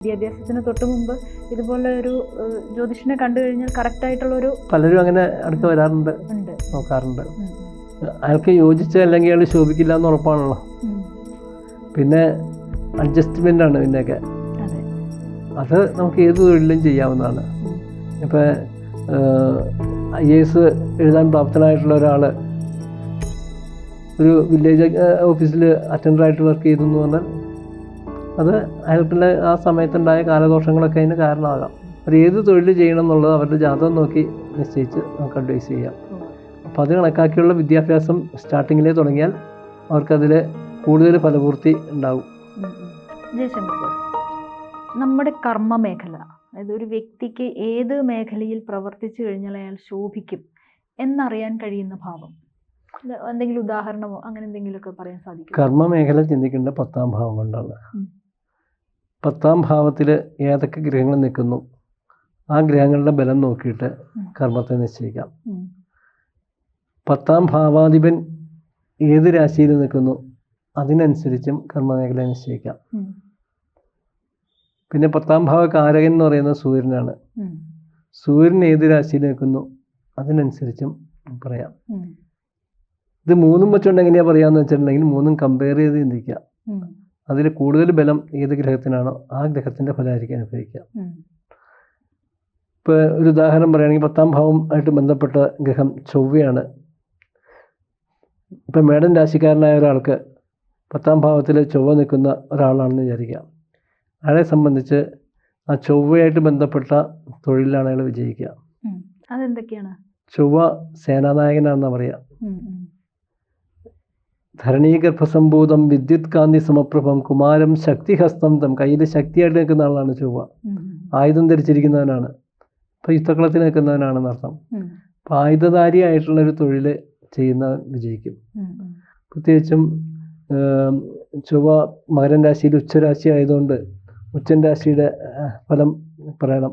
വിദ്യാഭ്യാസത്തിന് തൊട്ട് മുമ്പ് ഇതുപോലെ ഒരു ജ്യോതിഷനെ കണ്ടു കഴിഞ്ഞാൽ കറക്റ്റ് ആയിട്ടുള്ള ഒരു പലരും അങ്ങനെ അടുത്ത് വരാറുണ്ട്. നോക്കാറുണ്ട്. അയാൾക്ക് യോജിച്ച അല്ലെങ്കിൽ അയാൾ ശോഭിക്കില്ല എന്ന് ഉറപ്പാണല്ലോ. പിന്നെ അഡ്ജസ്റ്റ്മെന്റ് ആണ് പിന്നെയൊക്കെ അതെ. നമുക്ക് ഏത് തൊഴിലും ചെയ്യാവുന്നതാണ്. ഉം. ഇപ്പം ഐ എ എസ് എഴുതാൻ പ്രാപ്തനായിട്ടുള്ള ഒരാൾ ഒരു വില്ലേജ് ഓഫീസിൽ അറ്റൻഡറായിട്ട് വർക്ക് ചെയ്തു എന്ന് പറഞ്ഞാൽ അത് അയാൾക്കുള്ള ആ സമയത്തുണ്ടായ കാലദോഷങ്ങളൊക്കെ അതിന് കാരണമാകാം അവർ ഏത് തൊഴിൽ ചെയ്യണം എന്നുള്ളത് അവരുടെ ജാതകം നോക്കി നിശ്ചയിച്ച് നമുക്ക് അഡ്വൈസ് ചെയ്യാം. അപ്പോൾ അത് കണക്കാക്കിയുള്ള വിദ്യാഭ്യാസം സ്റ്റാർട്ടിങ്ങിലേ തുടങ്ങിയാൽ അവർക്കതിൽ കൂടുതൽ ഫലപൂർത്തി ഉണ്ടാവും. ജയശങ്കർ നമ്മുടെ കർമ്മ മേഖല അതായത് ഒരു വ്യക്തിക്ക് ഏത് മേഖലയിൽ പ്രവർത്തിച്ചു കഴിഞ്ഞാൽ അയാൾ ശോഭിക്കും എന്നറിയാൻ കഴിയുന്ന ഭാവം എന്തെങ്കിലും ഉദാഹരണമോ അങ്ങനെ എന്തെങ്കിലുമൊക്കെ പറയാൻ സാധിക്കും കർമ്മ മേഖല ചിന്തിക്കേണ്ട പത്താം ഭാവം കൊണ്ടാണ്. പത്താം ഭാവത്തിൽ ഏതൊക്കെ ഗ്രഹങ്ങൾ നിൽക്കുന്നു? ആ ഗ്രഹങ്ങളുടെ ബലം നോക്കിയിട്ട് കർമ്മത്തെ നിശ്ചയിക്കാം. പത്താം ഭാവാധിപൻ ഏത് രാശിയിൽ നിൽക്കുന്നു? അതിനനുസരിച്ചും കർമ്മമേഖല നിശ്ചയിക്കാം. പിന്നെ പത്താം ഭാവ കാരകൻ എന്ന് പറയുന്നത് സൂര്യനാണ്. സൂര്യൻ ഏത് രാശിയിൽ നിൽക്കുന്നു? അതിനനുസരിച്ചും പറയാം. ഇത് മൂന്നും വെച്ചുകൊണ്ട് എങ്ങനെയാ പറയാന്ന് വെച്ചിട്ടുണ്ടെങ്കിൽ മൂന്നും കമ്പയർ ചെയ്ത് ചിന്തിക്കുക ഉം. അതിൽ കൂടുതൽ ബലം ഏത് ഗ്രഹത്തിനാണോ ആ ഗ്രഹത്തിന്റെ ഫലമായിരിക്കും അനുഭവിക്കുക. ഇപ്പൊ ഇപ്പോൾ ഒരു ഉദാഹരണം പറയുകയാണെങ്കിൽ പത്താം ഭാവം ആയിട്ട് ബന്ധപ്പെട്ട ഗ്രഹം ചൊവ്വയാണ്. ഇപ്പം മേടൻ രാശിക്കാരനായ ഒരാൾക്ക് പത്താം ഭാവത്തിൽ ചൊവ്വ നിൽക്കുന്ന ഒരാളാണെന്ന് വിചാരിക്കുക. അയാളെ സംബന്ധിച്ച് ആ ചൊവ്വയായിട്ട് ബന്ധപ്പെട്ട തൊഴിലാണ് അയാൾ വിജയിക്കുക. അതെന്തൊക്കെയാണ്? ചൊവ്വ സേനാനായകനാണെന്നാണ് പറയുക. ഉം. ധരണീഗർഭസംഭൂതം വിദ്യുത് കാന്തി സമപ്രഭം കുമാരം ശക്തിഹസ്തം തം കയ്യിൽ ശക്തിയായിട്ട് നിൽക്കുന്ന ആളാണ് ചൊവ്വ. ആയുധം ധരിച്ചിരിക്കുന്നവനാണ് അപ്പോൾ യുദ്ധക്കളത്തിൽ നിൽക്കുന്നവനാണെന്ന് അർത്ഥം ഉം. ആയുധധാരിയായിട്ടുള്ള ഒരു തൊഴിൽ ചെയ്യുന്ന വിജയിക്കും. പ്രത്യേകിച്ചും ചൊവ്വ മകരൻ രാശിയിൽ ഉച്ചരാശി ആയതുകൊണ്ട് ഉച്ചൻ രാശിയുടെ ഫലം പറയണം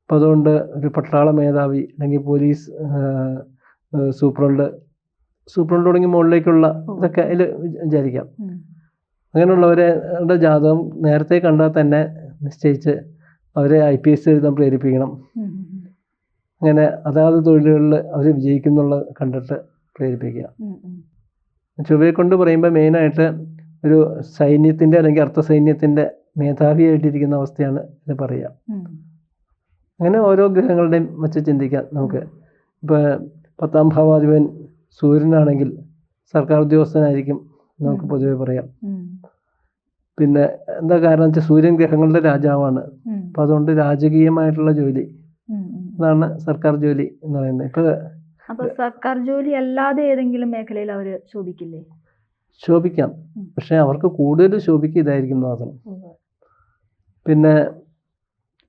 അപ്പം അതുകൊണ്ട് ഒരു പട്ടാള മേധാവി അല്ലെങ്കിൽ പോലീസ് സൂപ്രണ്ട് സൂപ്രണ്ട് തുടങ്ങി മുകളിലേക്കുള്ള ഇതൊക്കെ അതിൽ വിചാരിക്കാം. അങ്ങനെയുള്ളവരുടെ ജാതകം നേരത്തെ കണ്ടാൽ തന്നെ നിശ്ചയിച്ച് അവരെ ഐ പി എസ് എഴുതാൻ പ്രേരിപ്പിക്കണം. അങ്ങനെ അതാത് തൊഴിലുകളിൽ അവർ വിജയിക്കുന്നുള്ള കണ്ടിട്ട് പ്രേരിപ്പിക്കുക. ചൊവ്വയെ കൊണ്ട് പറയുമ്പോൾ മെയിനായിട്ട് ഒരു സൈന്യത്തിന്റെ അല്ലെങ്കിൽ അർത്ഥ സൈന്യത്തിന്റെ മേധാവിയായിട്ടിരിക്കുന്ന അവസ്ഥയാണ് ഇത് പറയുക. അങ്ങനെ ഓരോ ഗ്രഹങ്ങളുടെയും വെച്ച് ചിന്തിക്കാം നമുക്ക്. ഇപ്പോൾ പത്താം ഭാവാധിപൻ സൂര്യനാണെങ്കിൽ സർക്കാർ ഉദ്യോഗസ്ഥനായിരിക്കും നമുക്ക് പൊതുവെ പറയാം. പിന്നെ എന്താ കാരണം വെച്ചാൽ സൂര്യൻ ഗ്രഹങ്ങളുടെ രാജാവാണ്. അപ്പൊ അതുകൊണ്ട് രാജകീയമായിട്ടുള്ള ജോലി. അതാണ് സർക്കാർ ജോലി എന്ന് പറയുന്നത്. ഇപ്പൊ അപ്പൊ സർക്കാർ ജോലി അല്ലാതെ ഏതെങ്കിലും മേഖലയിൽ അവർ ശോഭിക്കില്ലേ? ശോഭിക്കാം. പക്ഷെ അവർക്ക് കൂടുതൽ ശോഭിക്കുക ഇതായിരിക്കും മാത്രം പിന്നെ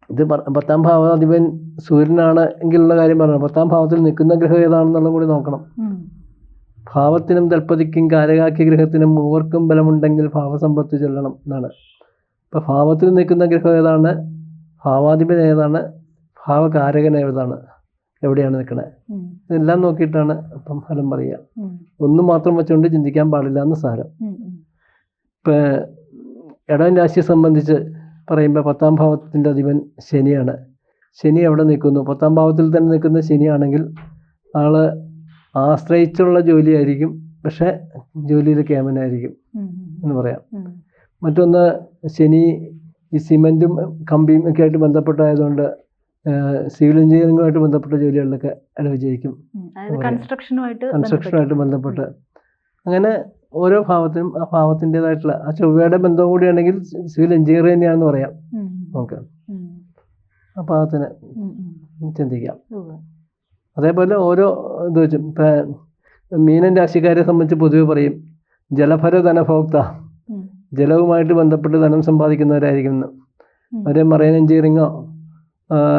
ഇത് പത്താം ഭാവാധിപൻ സൂര്യനാണ് എങ്കിലുള്ള കാര്യം പറഞ്ഞു? പത്താം ഭാവത്തിൽ നിൽക്കുന്ന ഗ്രഹം ഏതാണെന്നുള്ളതും കൂടി നോക്കണം. ഭാവത്തിനും തൽപ്പതിക്കും കാരകാക്കിയ ഗ്രഹത്തിനും മൂവർക്കും ബലമുണ്ടെങ്കിൽ ഭാവസമ്പത്ത് ചൊല്ലണം എന്നാണ്. ഇപ്പോൾ ഭാവത്തിൽ നിൽക്കുന്ന ഗ്രഹം ഏതാണ്? ഭാവാധിപൻ ഏതാണ്? ഭാവകാരകൻ ഏതാണ്? എവിടെയാണ് നിൽക്കുന്നത് ഇതെല്ലാം നോക്കിയിട്ടാണ് ഇപ്പം ഫലം പറയുക. ഒന്നും മാത്രം വെച്ചുകൊണ്ട് ചിന്തിക്കാൻ പാടില്ല എന്ന് സാരം. ഇപ്പം. ഇടവൻ രാശിയെ സംബന്ധിച്ച് പറയുമ്പോൾ പത്താം ഭാവത്തിന്റെ അധിപൻ ശനിയാണ്. ശനി എവിടെ നിൽക്കുന്നു? പത്താം ഭാവത്തിൽ തന്നെ നിൽക്കുന്ന ശനിയാണെങ്കിൽ ആൾ ആശ്രയിച്ചുള്ള ജോലിയായിരിക്കും പക്ഷെ ജോലിയിൽ ക്യാമനായിരിക്കും. എന്ന് പറയാം. മറ്റൊന്ന് ശനി ഈ സിമെന്റും കമ്പിയും ഒക്കെ ആയിട്ട് ബന്ധപ്പെട്ടായതുകൊണ്ട് സിവിൽ എഞ്ചിനീയറിംഗുമായിട്ട് ബന്ധപ്പെട്ട ജോലികളിലൊക്കെ അയാൾ വിജയിക്കും കൺസ്ട്രക്ഷനുമായിട്ട് ബന്ധപ്പെട്ട്. അങ്ങനെ ഓരോ ഭാവത്തിനും ആ ഭാവത്തിന്റെതായിട്ടുള്ള ആ ചൊവ്വയുടെ ബന്ധം കൂടിയാണെങ്കിൽ സിവിൽ എഞ്ചിനീയർ തന്നെയാണെന്ന് പറയാം. നമുക്ക് ആ ഭാവത്തിന് ചിന്തിക്കാം. അതേപോലെ ഓരോ ഇത് വെച്ചും ഇപ്പം മീനൻ രാശിക്കാരെ സംബന്ധിച്ച് പൊതുവെ പറയും ജലഭര ധനഭോക്ത ജലവുമായിട്ട് ബന്ധപ്പെട്ട് ധനം സമ്പാദിക്കുന്നവരായിരിക്കും ഇന്ന്. അവരെ മറൈൻ എഞ്ചിനീയറിങ്ങോ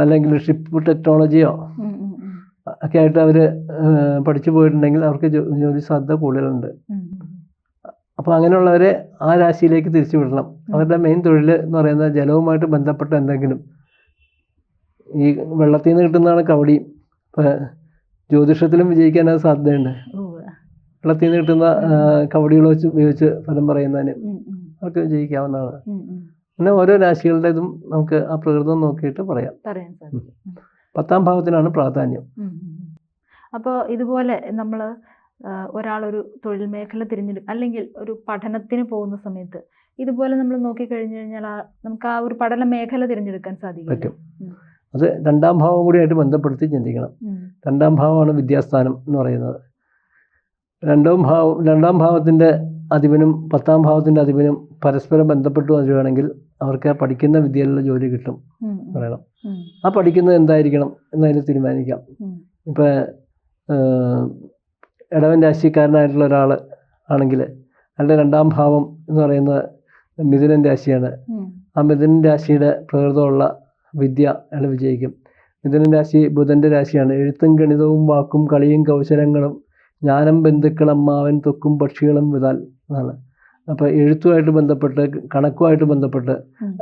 അല്ലെങ്കിൽ ഷിപ്പ് ടെക്നോളജിയോ ഒക്കെ ആയിട്ട് അവർ പഠിച്ചു പോയിട്ടുണ്ടെങ്കിൽ അവർക്ക് ജോലി സാധ്യത കൂടുതലുണ്ട്. അപ്പോൾ അങ്ങനെയുള്ളവരെ ആ രാശിയിലേക്ക് തിരിച്ചു വിടണം. അവരുടെ മെയിൻ തൊഴിൽ എന്ന് പറയുന്നത് ജലവുമായിട്ട് ബന്ധപ്പെട്ട എന്തെങ്കിലും. ഈ വെള്ളത്തിൽ നിന്ന് കിട്ടുന്നതാണ് കവടി ഇപ്പം ജ്യോതിഷത്തിലും വിജയിക്കാൻ അത് സാധ്യതയുണ്ട്. വെള്ളത്തിൽ നിന്ന് കിട്ടുന്ന കവടികളോ കവടികൾ വെച്ച് ഉപയോഗിച്ച് ഫലം പറയുന്നതിന് അവർക്ക് വിജയിക്കാവുന്നതാണ്. അങ്ങനെ ഓരോ രാശികളുടെ ഇതും നമുക്ക് ആ പ്രകൃതം നോക്കിയിട്ട് പറയാം. പത്താം ഭാവത്തിനാണ് പ്രാധാന്യം. അപ്പോൾ ഇതുപോലെ നമ്മൾ ഒരാളൊരു തൊഴിൽ മേഖല തിരഞ്ഞെടുക്കും അല്ലെങ്കിൽ ഒരു പഠനത്തിന് പോകുന്ന സമയത്ത് ഇതുപോലെ നമ്മൾ നോക്കി കഴിഞ്ഞു കഴിഞ്ഞാൽ നമുക്ക് ആ ഒരു പഠന മേഖല തിരഞ്ഞെടുക്കാൻ സാധിക്കും അത് രണ്ടാം ഭാവം കൂടിയായിട്ട് ബന്ധപ്പെടുത്തി ചിന്തിക്കണം. രണ്ടാം ഭാവമാണ് വിദ്യാസ്ഥാനം എന്ന് പറയുന്നത്. രണ്ടാം ഭാവം രണ്ടാം ഭാവത്തിന്റെ അധിപനും പത്താം ഭാവത്തിന്റെ അധിപനും പരസ്പരം ബന്ധപ്പെട്ടു വരികയാണെങ്കിൽ അവർക്ക് ആ പഠിക്കുന്ന വിദ്യയിലുള്ള ജോലി കിട്ടും എന്ന് പറയണം. ആ പഠിക്കുന്നത് എന്തായിരിക്കണം എന്നതിന് തീരുമാനിക്കാം. ഇപ്പം ഇടവൻ രാശിക്കാരനായിട്ടുള്ള ഒരാൾ ആണെങ്കിൽ അയാളുടെ രണ്ടാം ഭാവം എന്ന് പറയുന്നത് മിഥുനൻ രാശിയാണ്. ആ മിഥുനൻ രാശിയുടെ പ്രകൃതമുള്ള വിദ്യ അയാൾ വിജയിക്കും. മിഥുനൻ രാശി ബുധന്റെ രാശിയാണ്. എഴുത്തും ഗണിതവും വാക്കും കളിയും കൗശലങ്ങളും ജ്ഞാനം ബന്ധുക്കൾ അമ്മാവൻ തൊക്കും പക്ഷികളും വിതാൽ എന്നാണ് അപ്പോൾ എഴുത്തുമായിട്ട് ബന്ധപ്പെട്ട് കണക്കുമായിട്ട് ബന്ധപ്പെട്ട്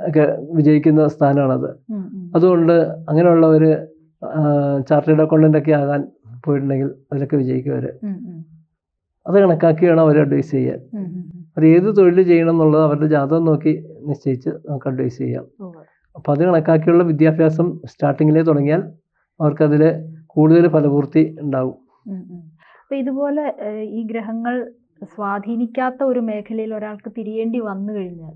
ഒക്കെ വിജയിക്കുന്ന സ്ഥാനമാണത്. അതുകൊണ്ട് അങ്ങനെയുള്ളവർ ചാർട്ടേഡ് അക്കൗണ്ടന്റ് ഒക്കെ ആകാൻ പോയിട്ടുണ്ടെങ്കിൽ അതിലൊക്കെ വിജയിക്കും അവർ അത് കണക്കാക്കി വേണം അവർ അഡ്വൈസ് ചെയ്യാൻ അവർ ഏത് തൊഴിൽ ചെയ്യണം എന്നുള്ളത് അവരുടെ ജാതകം നോക്കി നിശ്ചയിച്ച് നമുക്ക് അഡ്വൈസ് ചെയ്യാം. അപ്പോൾ അത് കണക്കാക്കിയുള്ള വിദ്യാഭ്യാസം സ്റ്റാർട്ടിങ്ങിലേ തുടങ്ങിയാൽ അവർക്കതിൽ കൂടുതൽ ഫലപൂർത്തി ഉണ്ടാവും. അപ്പൊ ഇതുപോലെ ഈ ഗ്രഹങ്ങൾ സ്വാധീനിക്കാത്ത ഒരു മേഖലയിൽ ഒരാൾക്ക് തിരിയേണ്ടി വന്നു കഴിഞ്ഞാൽ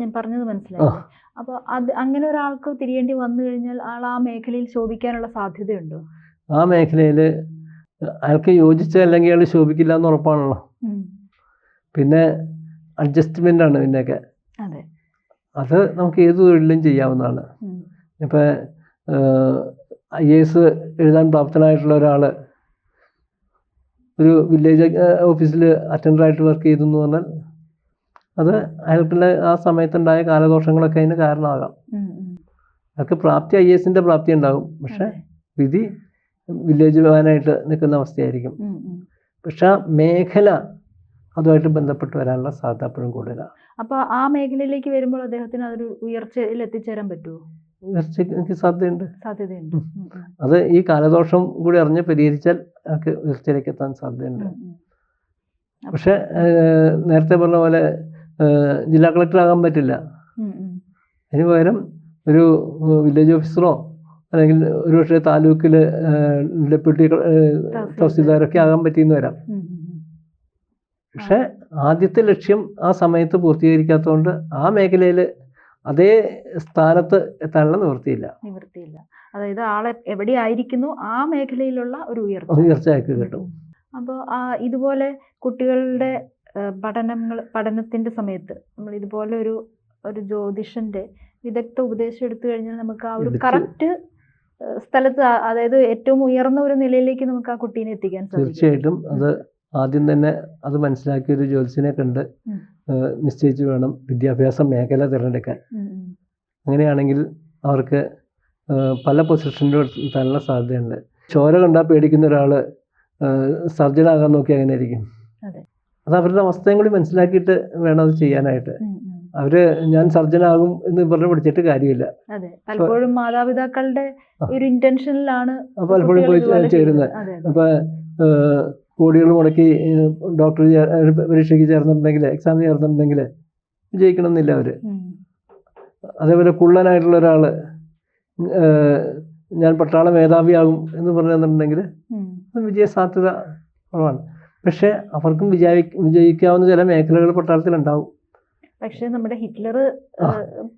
ഞാൻ പറഞ്ഞത് മനസ്സിലായി അപ്പോൾ അത് അങ്ങനെ ഒരാൾക്ക് തിരിയേണ്ടി വന്നു കഴിഞ്ഞാൽ ആൾ ആ മേഖലയിൽ ശോഭിക്കാനുള്ള സാധ്യതയുണ്ടോ? ആ മേഖലയിൽ അയാൾക്ക് യോജിച്ച അല്ലെങ്കിൽ അയാൾ ശോഭിക്കില്ല എന്ന് ഉറപ്പാണല്ലോ. പിന്നെ അഡ്ജസ്റ്റ്മെന്റ് ആണ് പിന്നെയൊക്കെ അതെ. അത് നമുക്ക് ഏത് തൊഴിലും ചെയ്യാവുന്നതാണ് ഉം. ഇപ്പം ഐ എ എസ് എഴുതാൻ പ്രാപ്തനായിട്ടുള്ള ഒരാൾ ഒരു വില്ലേജ് ഓഫീസിൽ അറ്റൻഡറായിട്ട് വർക്ക് ചെയ്തു എന്ന് പറഞ്ഞാൽ അത് അയാൾക്കുള്ള ആ സമയത്തുണ്ടായ കാലദോഷങ്ങളൊക്കെ അതിന് കാരണമാകാം. അയാൾക്ക് പ്രാപ്തി ഐ എസിന്റെ പ്രാപ്തി ഉണ്ടാകും പക്ഷെ വിധി വില്ലേജ് വാനായിട്ട് നിൽക്കുന്ന അവസ്ഥയായിരിക്കും. പക്ഷെ ആ മേഖല അതുമായിട്ട് ബന്ധപ്പെട്ട് വരാനുള്ള സാധ്യത അപ്പോഴും കൂടുതലാണ്. അപ്പൊ ആ മേഖലയിലേക്ക് വരുമ്പോൾ അദ്ദേഹത്തിന് അതൊരു ഉയർച്ചയിൽ എത്തിച്ചേരാൻ പറ്റുമോ ഉയർച്ചയ്ക്ക് സാധ്യതയുണ്ട്. സാധ്യതയുണ്ട്. അത് ഈ കാലദോഷം കൂടി അറിഞ്ഞ് പരിഹരിച്ചാൽ അയാൾക്ക് ഉയർച്ചയിലേക്ക് എത്താൻ സാധ്യതയുണ്ട്. പക്ഷെ നേരത്തെ പറഞ്ഞ പോലെ ജില്ലാ കളക്ടർ ആകാൻ പറ്റില്ല. അതിന് പകരം ഒരു വില്ലേജ് ഓഫീസറോ അല്ലെങ്കിൽ ഒരു പക്ഷേ താലൂക്കിൽ ഡെപ്യൂട്ടി തഹസീൽദാരൊക്കെ ആകാൻ പറ്റിയെന്ന് വരാം. പക്ഷെ ആദ്യത്തെ ലക്ഷ്യം ആ സമയത്ത് പൂർത്തീകരിക്കാത്തതുകൊണ്ട് ആ മേഖലയിൽ അതേ സ്ഥാനത്ത് എത്താനുള്ള നിവൃത്തിയില്ല. നിവൃത്തിയില്ല. അതായത് ആളെ എവിടെ ആയിരിക്കുന്നു ആ മേഖലയിലുള്ള ഒരു ഉയർച്ച. ഉയർച്ച അയാൾക്ക് കിട്ടും. അപ്പോൾ ഇതുപോലെ കുട്ടികളുടെ പഠനങ്ങൾ പഠനത്തിന്റെ സമയത്ത് നമ്മൾ ഇതുപോലെ ഒരു ഒരു ജ്യോതിഷന്റെ വിദഗ്ധ ഉപദേശം എടുത്തു കഴിഞ്ഞാൽ നമുക്ക് ആ ഒരു കറക്റ്റ് സ്ഥലത്ത് അതായത് ഏറ്റവും ഉയർന്ന ഒരു നിലയിലേക്ക് നമുക്ക് ആ കുട്ടീനെ എത്തിക്കാൻ സാധിക്കും. തീർച്ചയായിട്ടും അത് ആദ്യം തന്നെ അത് മനസ്സിലാക്കിയ ഒരു ജ്യോത്സ്യനെ കണ്ട് നിശ്ചയിച്ചു വേണം വിദ്യാഭ്യാസ മേഖല തിരഞ്ഞെടുക്കാൻ. അങ്ങനെയാണെങ്കിൽ അവർക്ക് പല പൊസിഷനിലും തരാനുള്ള സാധ്യതയുണ്ട് ചോര കണ്ടാൽ പേടിക്കുന്ന ഒരാൾ സർജനാകാൻ നോക്കി അങ്ങനെ ഇരിക്കും അതെ. അവരുടെ അവസ്ഥയും കൂടി മനസ്സിലാക്കിയിട്ട് വേണം അത് ചെയ്യാനായിട്ട് അവർ. ഞാൻ സർജനാകും എന്ന് പറഞ്ഞ് പഠിച്ചിട്ട് കാര്യമില്ല പലപ്പോഴും മാതാപിതാക്കളുടെ. ഒരു ഇന്റൻഷനിലാണ് പലപ്പോഴും പോയി ചേരുന്നത്. അപ്പോൾ കോടികൾ മുടക്കി ഡോക്ടർ പരീക്ഷയ്ക്ക് ചേർന്നിട്ടുണ്ടെങ്കിൽ എക്സാമിന് ചേർന്നിട്ടുണ്ടെങ്കിൽ വിജയിക്കണമെന്നില്ല അവർ. അതേപോലെ കുള്ളനായിട്ടുള്ള ഒരാൾ ഞാൻ പട്ടാള മേധാവിയാകും എന്ന് പറഞ്ഞു തന്നിട്ടുണ്ടെങ്കിൽ അത് വിജയ സാധ്യത കുറവാണ് പക്ഷേ അവർക്കും വിജയി വിജയിക്കാവുന്ന ചില മേഖലകൾ പട്ടാളത്തിലുണ്ടാവും പക്ഷേ നമ്മുടെ ഹിറ്റ്ലർ.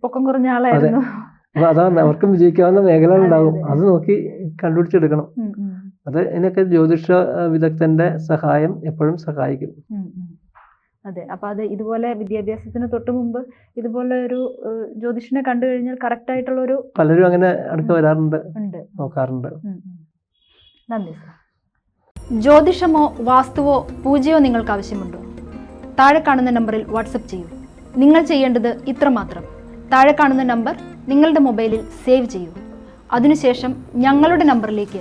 പൊക്കം കുറഞ്ഞ ആളായിരുന്നു അതാണ് അവർക്കും വിജയിക്കാവുന്ന മേഖല അതെ, അതെ. നോക്കി കണ്ടുപിടിച്ചെടുക്കണം. അത് ഇതിനൊക്കെ ജ്യോതിഷ വിദഗ്ധന്റെ സഹായം എപ്പോഴും സഹായിക്കും. അതെ. അപ്പൊ അത് ഇതുപോലെ വിദ്യാഭ്യാസത്തിന് തൊട്ട് മുമ്പ് ഇതുപോലെ ഒരു ജ്യോതിഷനെ കണ്ടു കഴിഞ്ഞാൽ കറക്റ്റ് ആയിട്ടുള്ള ഒരു പലരും അങ്ങനെ അടുത്ത് വരാറുണ്ട്. നോക്കാറുണ്ട്. നന്ദി സർ. ജ്യോതിഷമോ വാസ്തുവോ പൂജയോ നിങ്ങൾക്ക് ആവശ്യമുണ്ടോ? താഴെ കാണുന്ന നമ്പറിൽ വാട്സപ്പ് ചെയ്യൂ. നിങ്ങൾ ചെയ്യേണ്ടത് ഇത്ര മാത്രം താഴെ കാണുന്ന നമ്പർ നിങ്ങളുടെ മൊബൈലിൽ സേവ് ചെയ്യൂ. അതിനുശേഷം ഞങ്ങളുടെ നമ്പറിലേക്ക്